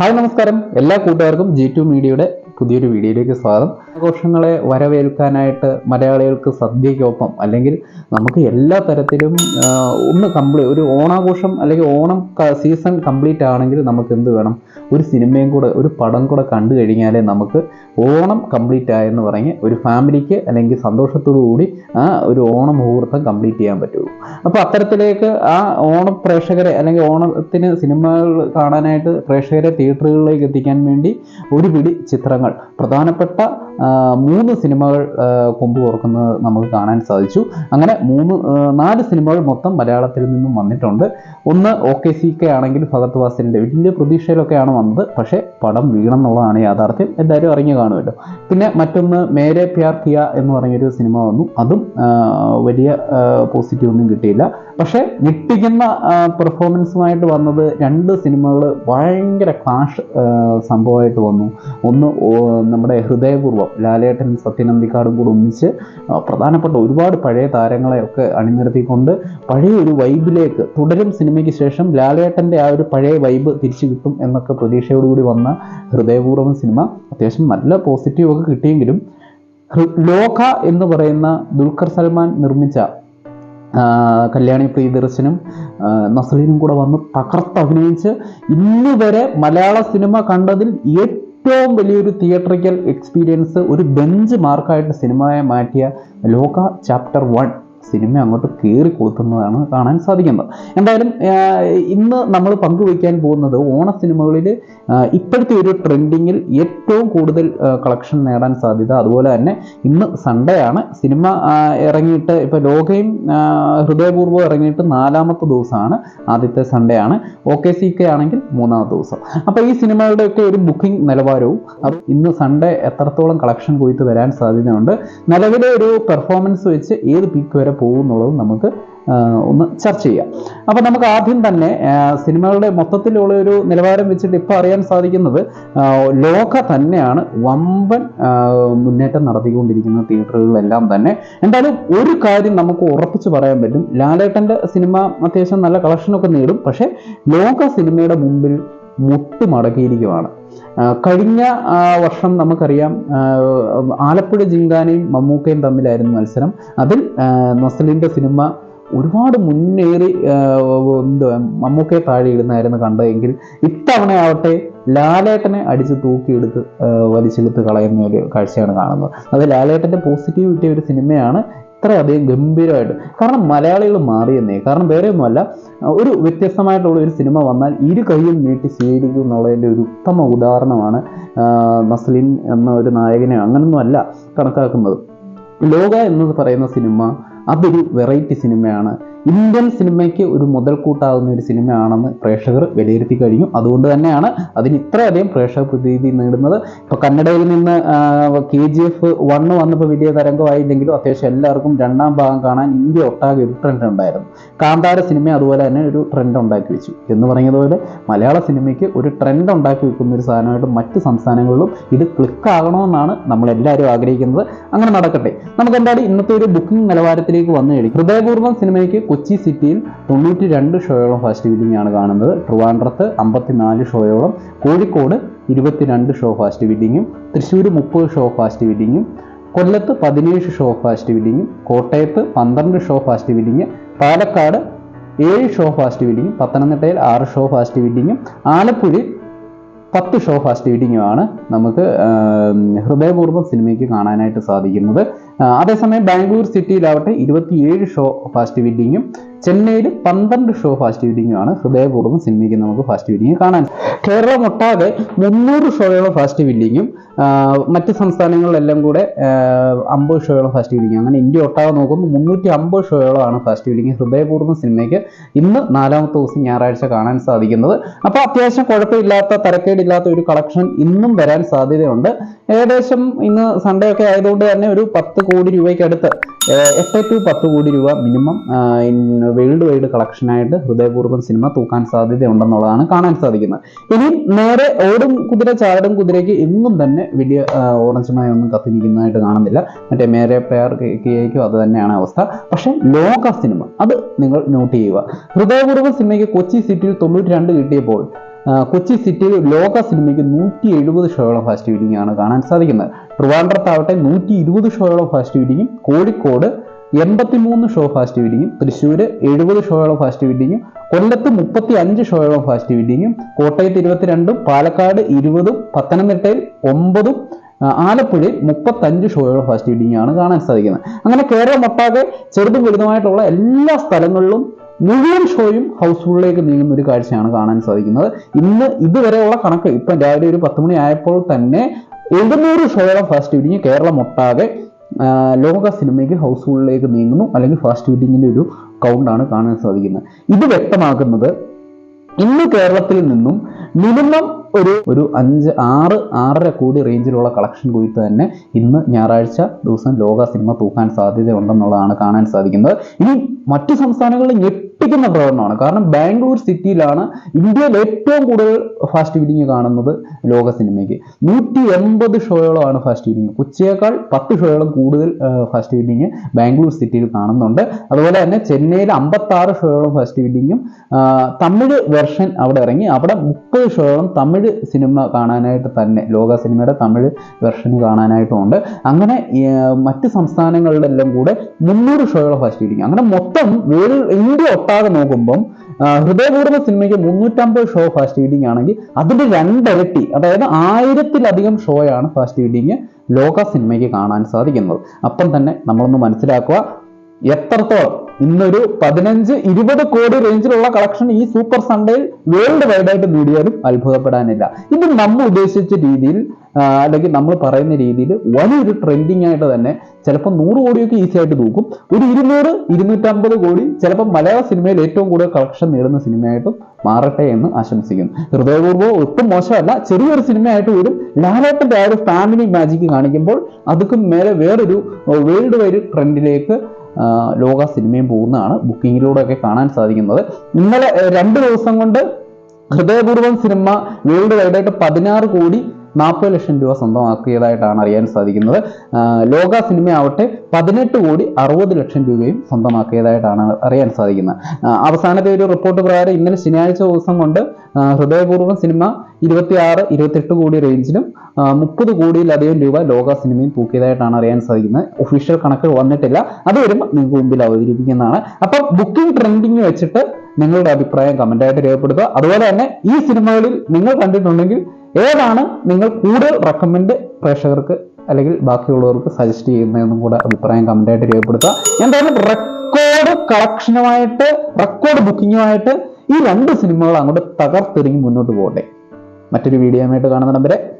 Hi നമസ്കാരം. എല്ലാ കൂട്ടുകാർക്കും ജി ടു മീഡിയയുടെ പുതിയൊരു വീഡിയോയിലേക്ക് സ്വാഗതം. ആഘോഷങ്ങളെ വരവേൽക്കാനായിട്ട് മലയാളികൾക്ക് സദ്യയ്ക്കൊപ്പം അല്ലെങ്കിൽ നമുക്ക് എല്ലാ തരത്തിലും ഒന്ന് കംപ്ലീറ്റ് ഒരു ഓണാഘോഷം അല്ലെങ്കിൽ ഓണം സീസൺ കംപ്ലീറ്റ് ആണെങ്കിൽ നമുക്ക് എന്ത് വേണം? ഒരു സിനിമയും കൂടെ ഒരു പടം കൂടെ കണ്ടു കഴിഞ്ഞാലേ നമുക്ക് ഓണം കംപ്ലീറ്റ് ആയെന്ന് പറഞ്ഞ് ഒരു ഫാമിലിക്ക് അല്ലെങ്കിൽ സന്തോഷത്തോടു കൂടി ആ ഒരു ഓണം മുഹൂർത്തം കംപ്ലീറ്റ് ചെയ്യാൻ പറ്റുള്ളൂ. അപ്പോൾ അത്തരത്തിലേക്ക് ആ ഓണ പ്രേക്ഷകരെ അല്ലെങ്കിൽ ഓണത്തിന് സിനിമകൾ കാണാനായിട്ട് പ്രേക്ഷകരെ തിയേറ്ററുകളിലേക്ക് എത്തിക്കാൻ വേണ്ടി ഒരു പിടി ചിത്രങ്ങൾ പ്രധാനപ്പെട്ട ആ, മൂന്ന് സിനിമകൾ കൊമ്പു തുറക്കുന്നത് നമുക്ക് കാണാൻ സാധിച്ചു. അങ്ങനെ മൂന്ന് നാല് സിനിമകൾ മൊത്തം മലയാളത്തിൽ നിന്നും വന്നിട്ടുണ്ട്. ഒന്ന് ഒ കെ സി കെ ആണെങ്കിൽ ഭഗത് വാസിന്റെ വലിയ പ്രതീക്ഷയിലൊക്കെയാണ് വന്നത്. പക്ഷേ പടം വീണെന്നുള്ളതാണ് യാഥാർത്ഥ്യം. എല്ലാവരും അറിഞ്ഞു കാണുമല്ലോ. പിന്നെ മറ്റൊന്ന് മേരെ പ്യാർ കിയ എന്ന് പറഞ്ഞൊരു സിനിമ വന്നു. അതും വലിയ പോസിറ്റീവ് ഒന്നും കിട്ടിയില്ല. പക്ഷേ ഞെട്ടിക്കുന്ന പെർഫോമൻസുമായിട്ട് വന്നത് രണ്ട് സിനിമകൾ ഭയങ്കര ക്ലാഷ് സംഭവമായിട്ട് വന്നു. ഒന്ന് നമ്മുടെ ഹൃദയപൂർവം ലാലേട്ടൻ സത്യനന്ദിക്കാടും കൂടെ ഒന്നിച്ച് പ്രധാനപ്പെട്ട ഒരുപാട് പഴയ താരങ്ങളെയൊക്കെ അണിനിരത്തിക്കൊണ്ട് പഴയ ഒരു വൈബിലേക്ക് തുടരും സിനിമയ്ക്ക് ശേഷം ലാലേട്ടന്റെ ആ ഒരു പഴയ വൈബ് തിരിച്ചു കിട്ടും എന്നൊക്കെ പ്രതീക്ഷയോടുകൂടി വന്ന ഹൃദയപൂർവം സിനിമ. അത്യാവശ്യം നല്ല പോസിറ്റീവ് ഒക്കെ കിട്ടിയെങ്കിലും ലോക എന്ന് പറയുന്ന ദുൽഖർ സൽമാൻ നിർമ്മിച്ച കല്യാണി പ്രിയദർശനും നസ്രീനും കൂടെ വന്ന് തകർത്ത് അഭിനയിച്ച് ഇന്ന് വരെ മലയാള സിനിമ കണ്ടതിൽ ഏറ്റവും വലിയൊരു തിയേറ്ററിക്കൽ എക്സ്പീരിയൻസ് ഒരു ബെഞ്ച് മാർക്കായിട്ട് സിനിമയെ മാറ്റിയ ലോക ചാപ്റ്റർ വൺ സിനിമ അങ്ങോട്ട് കയറി കൊളുത്തുന്നതാണ് കാണാൻ സാധിക്കുന്നത്. എന്തായാലും ഇന്ന് നമ്മൾ പങ്കുവയ്ക്കാൻ പോകുന്നത് ഓണ സിനിമകളിൽ ഇപ്പോഴത്തെ ഒരു ട്രെൻഡിങ്ങിൽ ഏറ്റവും കൂടുതൽ കളക്ഷൻ നേടാൻ സാധ്യത. അതുപോലെ തന്നെ ഇന്ന് സൺഡേ ആണ്. സിനിമ ഇറങ്ങിയിട്ട് ഇപ്പോൾ ലോകയും ഹൃദയപൂർവം ഇറങ്ങിയിട്ട് നാലാമത്തെ ദിവസമാണ്. ആദ്യത്തെ സൺഡേ ആണ്. ഒ കെ സി കെ ആണെങ്കിൽ മൂന്നാമത്തെ ദിവസം. അപ്പോൾ ഈ സിനിമകളുടെയൊക്കെ ഒരു ബുക്കിംഗ് നിലവാരവും ഇന്ന് സൺഡേ എത്രത്തോളം കളക്ഷൻ കൊയ്ത്ത് വരാൻ സാധ്യതയുണ്ട്. നിലവിലെ ഒരു പെർഫോമൻസ് വെച്ച് ഏത് പീക്ക് വരെ പോകും എന്നുള്ളത് നമുക്ക് ഒന്ന് ചർച്ച ചെയ്യാം. അപ്പോൾ നമുക്ക് ആദ്യം തന്നെ സിനിമകളുടെ മൊത്തത്തിലുള്ള ഒരു നിലവാരം വെച്ചിട്ട് ഇപ്പോൾ അറിയാൻ സാധിക്കുന്നത് ലോക തന്നെയാണ് വമ്പൻ മുന്നേറ്റം നടത്തിക്കൊണ്ടിരിക്കുന്ന തിയേറ്ററുകളിലെല്ലാം തന്നെ. എന്തായാലും ഒരു കാര്യം നമുക്ക് ഉറപ്പിച്ച് പറയാൻ പറ്റും ലാലേട്ടന്റെ സിനിമ അത്യാവശ്യം നല്ല കളക്ഷനൊക്കെ നേടും പക്ഷേ ലോക സിനിമയുടെ മുമ്പിൽ മുട്ടുമടക്കിയിരിക്കുവാണ്. ആ, കഴിഞ്ഞ വർഷം നമുക്കറിയാം ആലപ്പുഴ ജിങ്കാനയും മമ്മൂക്കയും തമ്മിലായിരുന്നു മത്സരം. അതിൽ നസലിന്റെ സിനിമ ഒരുപാട് മുന്നേറി എന്തുവാ മമ്മൂക്കയെ താഴെ ഇടുന്നായിരുന്നു കണ്ടതെങ്കിൽ ഇത്തവണയാവട്ടെ ലാലേട്ടനെ അടിച്ച് തൂക്കിയെടുത്ത് വലിച്ചെടുത്ത് കളയുന്ന ഒരു കാഴ്ചയാണ് കാണുന്നത്. അത് ലാലേട്ടന്റെ പോസിറ്റീവ് കിട്ടിയ ഒരു സിനിമയാണ്. ഇത്രയധികം ഗംഭീരമായിട്ട്. കാരണം മലയാളികൾ മാറിയെന്നേ. കാരണം വേറെ ഒന്നുമല്ല ഒരു വ്യത്യസ്തമായിട്ടുള്ള ഒരു സിനിമ വന്നാൽ ഇരു കൈയും നീട്ടി സ്വീകരിക്കും എന്നുള്ളതിന്റെ ഒരു ഉത്തമ ഉദാഹരണമാണ് നസ്ലിൻ എന്ന ഒരു നായകനെ അങ്ങനെയൊന്നുമല്ല കണക്കാക്കുന്നത്. ലോക എന്ന് പറയുന്ന സിനിമ അതൊരു വെറൈറ്റി സിനിമയാണ് ഇന്ത്യൻ സിനിമയ്ക്ക് ഒരു മുതൽക്കൂട്ടാകുന്ന ഒരു സിനിമയാണെന്ന് പ്രേക്ഷകർ വിലയിരുത്തി കഴിഞ്ഞു. അതുകൊണ്ട് തന്നെയാണ് അതിന് ഇത്രയധികം പ്രേക്ഷക പ്രതീതി നേടുന്നത്. ഇപ്പോൾ കന്നഡയിൽ നിന്ന് കെ ജി എഫ് വണ്ണ് വന്നപ്പോൾ വലിയ തരംഗമായില്ലെങ്കിലും അത്യാവശ്യം എല്ലാവർക്കും രണ്ടാം ഭാഗം കാണാൻ ഇന്ത്യ ഒട്ടാകെ ഒരു ട്രെൻഡ് ഉണ്ടായിരുന്നു. കാന്താര സിനിമ അതുപോലെ തന്നെ ഒരു ട്രെൻഡ് ഉണ്ടാക്കി വെച്ചു. എന്ന് പറഞ്ഞതുപോലെ മലയാള സിനിമയ്ക്ക് ഒരു ട്രെൻഡ് ഉണ്ടാക്കി വെക്കുന്ന ഒരു സാധനമായിട്ട് മറ്റ് സംസ്ഥാനങ്ങളിലും ഇത് ക്ലിക്കാകണമെന്നാണ് നമ്മളെല്ലാവരും ആഗ്രഹിക്കുന്നത്. അങ്ങനെ നടക്കട്ടെ. നമുക്ക് എന്തായാലും ഇന്നത്തെ ഒരു ബുക്കിംഗ് നിലവാരത്തിലേക്ക് വന്നു കഴിഞ്ഞു. ഹൃദയപൂർവം സിനിമയ്ക്ക് കൊച്ചി സിറ്റിയിൽ തൊണ്ണൂറ്റി രണ്ട് ഷോയോളം ഫാസ്റ്റ് ബില്ലിംഗ് ആണ് കാണുന്നത്. ട്രിവാൻഡ്രത്ത് അമ്പത്തിനാല് ഷോയോളം കോഴിക്കോട് ഇരുപത്തിരണ്ട് ഷോ ഫാസ്റ്റ് ബില്ലിങ്ങും തൃശ്ശൂർ മുപ്പത് ഷോ ഫാസ്റ്റ് ബില്ലിങ്ങും കൊല്ലത്ത് പതിനേഴ് ഷോ ഫാസ്റ്റ് ബില്ലിങ്ങും കോട്ടയത്ത് പന്ത്രണ്ട് ഷോ ഫാസ്റ്റ് ബില്ലിങ് പാലക്കാട് ഏഴ് ഷോ ഫാസ്റ്റ് ബില്ലിങ്ങും പത്തനംതിട്ടയിൽ ആറ് ഷോ ഫാസ്റ്റ് ബില്ലിങ്ങും ആലപ്പുഴയിൽ പത്ത് ഷോ ഫാസ്റ്റ് റീഡിങ്ങുമാണ് നമുക്ക് ഹൃദയപൂർവം സിനിമയ്ക്ക് കാണാനായിട്ട് സാധിക്കുന്നത്. അതേസമയം ബാംഗ്ലൂർ സിറ്റിയിലാവട്ടെ ഇരുപത്തിയേഴ് ഷോ ഫാസ്റ്റ് ബില്ലിങ്ങും ചെന്നൈയിൽ പന്ത്രണ്ട് ഷോ ഫാസ്റ്റ് ബില്ലിങ്ങുമാണ് ഹൃദയപൂർവം സിനിമയ്ക്ക് നമുക്ക് ഫാസ്റ്റ് ബില്ലിങ് കാണാൻ. കേരളം ഒട്ടാകെ മുന്നൂറ് ഷോയോളം ഫാസ്റ്റ് ബില്ലിങ്ങും മറ്റ് സംസ്ഥാനങ്ങളിലെല്ലാം കൂടെ അമ്പത് ഷോയോളം ഫാസ്റ്റ് ബില്ലിങ് അങ്ങനെ ഇന്ത്യ ഒട്ടാകെ നോക്കുമ്പോൾ മുന്നൂറ്റി അമ്പത് ഷോയോളമാണ് ഫാസ്റ്റ് ബില്ലിങ് ഹൃദയപൂർവം സിനിമയ്ക്ക് ഇന്ന് നാലാമത്തെ ദിവസം ഞായറാഴ്ച കാണാൻ സാധിക്കുന്നത്. അപ്പോൾ അത്യാവശ്യം കുഴപ്പമില്ലാത്ത തരക്കേടില്ലാത്ത ഒരു കളക്ഷൻ ഇന്നും വരാൻ സാധ്യതയുണ്ട്. ഏകദേശം ഇന്ന് സൺഡേ ഒക്കെ ആയതുകൊണ്ട് തന്നെ ഒരു പത്ത് കോടി രൂപയ്ക്കടുത്ത് എട്ട് ടു പത്ത് കോടി രൂപ മിനിമം വേൾഡ് വൈഡ് കളക്ഷനായിട്ട് ഹൃദയപൂർവം സിനിമ തൂക്കാൻ സാധ്യതയുണ്ടെന്നുള്ളതാണ് കാണാൻ സാധിക്കുന്നത്. ഇനി നേരെ ഓടും കുതിര ചാടും കുതിരയ്ക്ക് എന്നും തന്നെ വലിയ ഓറഞ്ചുമായി ഒന്നും കത്തി നിൽക്കുന്നതായിട്ട് കാണുന്നില്ല. മറ്റേ മേരെ പേർ കേക്കും അത് തന്നെയാണ് അവസ്ഥ. പക്ഷേ ലോക സിനിമ അത് നിങ്ങൾ നോട്ട് ചെയ്യുക. ഹൃദയപൂർവം സിനിമയ്ക്ക് കൊച്ചി സിറ്റിയിൽ തൊണ്ണൂറ്റി രണ്ട് കിട്ടിയപ്പോൾ കൊച്ചി സിറ്റിയിൽ ലോക സിനിമയ്ക്ക് നൂറ്റി എഴുപത് ഷോയോളം ഫാസ്റ്റ് ഫീഡിംഗ് ആണ് കാണാൻ സാധിക്കുന്നത്. ട്രിവാൻഡ്രത്താവട്ടെ നൂറ്റി ഇരുപത് ഷോയോളം ഫാസ്റ്റ് ഫീഡിങ്ങും കോഴിക്കോട് എൺപത്തിമൂന്ന് ഷോ ഫാസ്റ്റ് ഫീഡിങ്ങും തൃശ്ശൂർ എഴുപത് ഷോയോളം ഫാസ്റ്റ് ഫീഡിങ്ങും കൊല്ലത്ത് മുപ്പത്തി അഞ്ച് ഷോയോളം ഫാസ്റ്റ് ഫീഡിങ്ങും കോട്ടയത്ത് ഇരുപത്തിരണ്ടും പാലക്കാട് ഇരുപതും പത്തനംതിട്ടയിൽ ഒമ്പതും ആലപ്പുഴയിൽ മുപ്പത്തഞ്ച് ഫീഡിംഗ് ആണ് കാണാൻ സാധിക്കുന്നത്. അങ്ങനെ കേരളം ഒട്ടാകെ ചെറുതും വലുതുമായിട്ടുള്ള എല്ലാ സ്ഥലങ്ങളിലും മുഴുവൻ ഷോയും ഹൗസ്ഫുള്ളിലേക്ക് നീങ്ങുന്ന ഒരു കാഴ്ചയാണ് കാണാൻ സാധിക്കുന്നത്. ഇന്ന് ഇതുവരെയുള്ള കണക്ക് ഇപ്പം രാവിലെ ഒരു പത്ത് മണി ആയപ്പോൾ തന്നെ എഴുന്നൂറ് ഷോയോളം ഫാസ്റ്റ് ഫീഡിങ് കേരളം ഒട്ടാകെ ലോക സിനിമയ്ക്ക് ഹൗസ്ഫുള്ളിലേക്ക് നീങ്ങുന്നു അല്ലെങ്കിൽ ഫാസ്റ്റ് ഫീഡിങ്ങിന്റെ ഒരു കൗണ്ടാണ് കാണാൻ സാധിക്കുന്നത്. ഇത് വ്യക്തമാക്കുന്നത് ഇന്ന് കേരളത്തിൽ നിന്നും മിനിമം ഒരു ഒരു അഞ്ച് ആറ് ആറര കോടി റേഞ്ചിലുള്ള കളക്ഷൻ കൊയ്ത്ത് തന്നെ ഇന്ന് ഞായറാഴ്ച ദിവസം ലോക സിനിമ തൂക്കാൻ സാധ്യതയുണ്ടെന്നുള്ളതാണ് കാണാൻ സാധിക്കുന്നത്. ഇനി മറ്റു സംസ്ഥാനങ്ങളിൽ ഞെട്ടിക്കുന്ന പ്രകടനമാണ്. കാരണം ബാംഗ്ലൂർ സിറ്റിയിലാണ് ഇന്ത്യയിൽ ഏറ്റവും കൂടുതൽ ഫാസ്റ്റ് ഫീഡിങ് കാണുന്നത് ലോക സിനിമയ്ക്ക് നൂറ്റി എൺപത് ഷോയോളമാണ് ഫാസ്റ്റ് ഫീഡിങ് കൊച്ചിയേക്കാൾ പത്ത് ഷോയോളം കൂടുതൽ ഫാസ്റ്റ് ഫീഡിങ് ബാംഗ്ലൂർ സിറ്റിയിൽ കാണുന്നുണ്ട്. അതുപോലെ തന്നെ ചെന്നൈയിൽ അമ്പത്തി ആറ് ഷോയോളം ഫാസ്റ്റ് ഫീഡിങ്ങും തമിഴ് വെർഷൻ അവിടെ ഇറങ്ങി. അവിടെ മുപ്പത് ഷോയോളം തമിഴ് സിനിമ കാണാനായിട്ട് തന്നെ ലോക സിനിമയുടെ തമിഴ് വെർഷൻ കാണാനായിട്ടുമുണ്ട് അങ്ങനെ മറ്റ് സംസ്ഥാനങ്ങളിലെല്ലാം കൂടെ മുന്നൂറ് ഷോയോളം ഫാസ്റ്റ് ഫീഡിങ് അങ്ങനെ മൊത്തം വേൾഡ് ഇന്ത്യ ഒട്ടാകെ നോക്കുമ്പം ഹൃദയപൂർവ സിനിമയ്ക്ക് മുന്നൂറ്റമ്പത് ഷോ ഫാസ്റ്റ് റീഡിംഗ് ആണെങ്കിൽ അതിന്റെ രണ്ടിരട്ടി അതായത് ആയിരത്തിലധികം ഷോയാണ് ഫാസ്റ്റ് ഫീഡിങ് ലോക സിനിമയ്ക്ക് കാണാൻ സാധിക്കുന്നത്. അപ്പം തന്നെ നമ്മളൊന്ന് മനസ്സിലാക്കുക എത്രത്തോളം ഇന്നൊരു പതിനഞ്ച് ഇരുപത് കോടി റേഞ്ചിലുള്ള കളക്ഷൻ ഈ സൂപ്പർ സൺഡേയിൽ വേൾഡ് വൈഡ് ആയിട്ട് നേടിയാലും അത്ഭുതപ്പെടാനില്ല. ഇത് നമ്മൾ ഉദ്ദേശിച്ച രീതിയിൽ അല്ലെങ്കിൽ നമ്മൾ പറയുന്ന രീതിയിൽ വലിയൊരു ട്രെൻഡിങ് ആയിട്ട് തന്നെ ചിലപ്പോൾ നൂറ് കോടിയൊക്കെ ഈസി ആയിട്ട് തൂക്കും. ഒരു ഇരുന്നൂറ് ഇരുന്നൂറ്റമ്പത് കോടി ചിലപ്പോൾ മലയാള സിനിമയിൽ ഏറ്റവും കൂടുതൽ കളക്ഷൻ നേടുന്ന സിനിമയായിട്ടും മാറട്ടെ എന്ന് ആശംസിക്കുന്നു. ഹൃദയപൂർവം ഒട്ടും മോശമല്ല ചെറിയൊരു സിനിമയായിട്ട് വരും. ലാലേട്ടന്റെ ആ ഒരു ഫാമിലി മാജിക്ക് കാണിക്കുമ്പോൾ അതുക്കും മേലെ വേറൊരു വേൾഡ് വൈഡ് ട്രെൻഡിലേക്ക് ലോക സിനിമയും പോകുന്നതാണ് ബുക്കിങ്ങിലൂടെയൊക്കെ കാണാൻ സാധിക്കുന്നത്. ഇന്നലെ രണ്ട് ദിവസം കൊണ്ട് ഹൃദയപൂർവം സിനിമ വേൾഡ് വൈഡായിട്ട് പതിനാറ് കോടി നാൽപ്പത് ലക്ഷം രൂപ സ്വന്തമാക്കിയതായിട്ടാണ് അറിയാൻ സാധിക്കുന്നത്. ലോക സിനിമ ആവട്ടെ പതിനെട്ട് കോടി അറുപത് ലക്ഷം രൂപയും സ്വന്തമാക്കിയതായിട്ടാണ് അറിയാൻ സാധിക്കുന്നത്. അവസാനത്തെ ഒരു റിപ്പോർട്ട് പ്രകാരം ഇന്നലെ ശനിയാഴ്ച ദിവസം കൊണ്ട് ഹൃദയപൂർവം സിനിമ ഇരുപത്തിയാറ് ഇരുപത്തെട്ട് കോടി റേഞ്ചിലും മുപ്പത് കോടിയിലധികം രൂപ ലോക സിനിമയും തൂക്കിയതായിട്ടാണ് അറിയാൻ സാധിക്കുന്നത്. ഒഫീഷ്യൽ കണക്ക് വന്നിട്ടില്ല. അത് വരുമ്പോൾ നിങ്ങൾക്ക് മുമ്പിൽ അവതരിപ്പിക്കുന്നതാണ്. അപ്പം ബുക്കിംഗ് ട്രെൻഡിങ് വെച്ചിട്ട് നിങ്ങളുടെ അഭിപ്രായം കമന്റായിട്ട് രേഖപ്പെടുത്തുക. അതുപോലെ തന്നെ ഈ സിനിമകളിൽ നിങ്ങൾ കണ്ടിട്ടുണ്ടെങ്കിൽ ഏതാണ് നിങ്ങൾ കൂടുതൽ റെക്കമെൻഡ് പ്രേക്ഷകർക്ക് അല്ലെങ്കിൽ ബാക്കിയുള്ളവർക്ക് സജസ്റ്റ് ചെയ്യുന്നതെന്നും കൂടെ അഭിപ്രായം കമന്റായിട്ട് രേഖപ്പെടുത്തുക. എന്തായാലും റെക്കോർഡ് കളക്ഷനുമായിട്ട് റെക്കോർഡ് ബുക്കിങ്ങുമായിട്ട് ഈ രണ്ട് സിനിമകൾ അങ്ങോട്ട് തകർത്തെറിഞ്ഞ് മുന്നോട്ട് പോകട്ടെ. മറ്റൊരു വീഡിയോ ആയിട്ട് വരെ